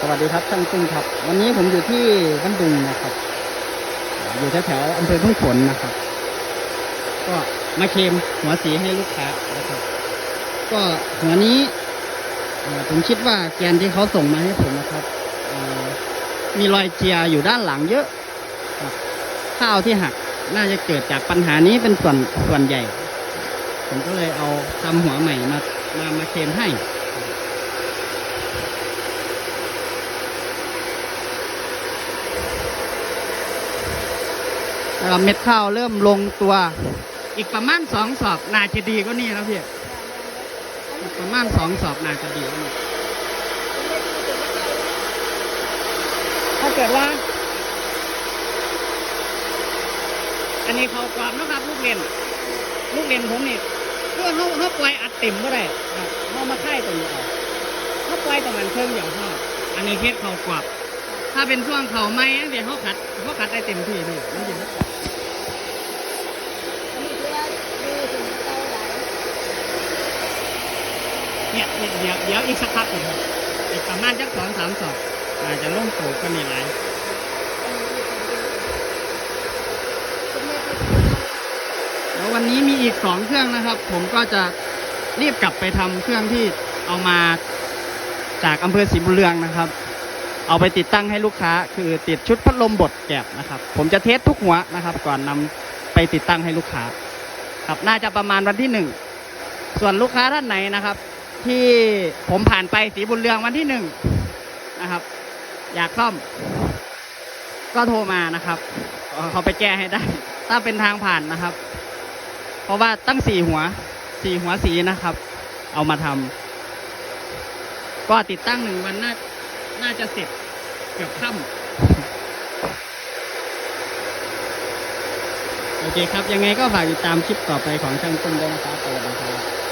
สวัสดีครับช่างตุ้งครับ วันนี้ผมอยู่ที่บ้านดุงนะครับ อยู่แถวๆอำเภอทุ่งฝนนะครับ ก็มาเคมหัวสีให้ลูกค้านะครับ ก็หัวนี้ผมคิดว่าแกนที่เขาส่งมาให้ผมนะครับมีรอยเจียอยู่ด้านหลังเยอะข้าวที่หักน่าจะเกิดจากปัญหานี้เป็นส่วนส่วนใหญ่ ผมก็เลยเอาทำหัวใหม่มามามาเคมให้ นะครับ เม็ดข้าวเริ่มลงตัว อีกประมาณสองสอบน่าจะดีก็นี่นะพี่อีกประมาณสองสอบน่าจะดีกว่านี่ถ้าเกิดว่า อันนี้เขากรอบนะครับ ลูกเรียนลูกเรียนผมนี่เพื่อเขาเขาปล่อยอัดเต็มก็ได้เขามาค่ายตรงนี้เขาปล่อยตรงนั้นเครื่องเดียวเขาอันนี้เคสเขากรอบถ้าเป็นช่วงเขาไม้เดี๋ยวเขาขัดเขาขัดได้เต็มที่เลยมันอยู่ เนี่ยเนี่ยเดี๋ยวเดี๋ยวอีกสักพักหนึ่งครับอีกประมาณจักสองสามสอบอาจจะล่งโตก็มีหลายแล้ววันนี้มีอีกสองเครื่องนะครับ ผมก็จะรีบกลับไปทำเครื่องที่เอามาจากอำเภอศรีบุญเรืองนะครับ เอาไปติดตั้งให้ลูกค้า คือติดชุดพัดลมบดแกบนะครับ ผมจะเทสทุกหัวนะครับ ก่อนนำไปติดตั้งให้ลูกค้า ครับน่าจะประมาณวันที่หนึ่งส่วนลูกค้าท่านไหนนะครับ ที่ผมผ่านไปสีบุญเรืองวันที่หนึ่งนะครับ อยากซ่อม ก็โทรมานะครับเขาไปแก้ให้ได้ ถ้าเป็นทางผ่านนะครับ เพราะว่าตั้งสี่หัวสี่หัวสีนะครับ เอามาทำก็ติดตั้งหนึ่งวันน่าน่าจะเสร็จเกือบค่ำโอเคครับ ยังไงก็ฝากติดตามคลิปต่อไปของช่างตุ้มด้วยนะครับสวัสดีครับ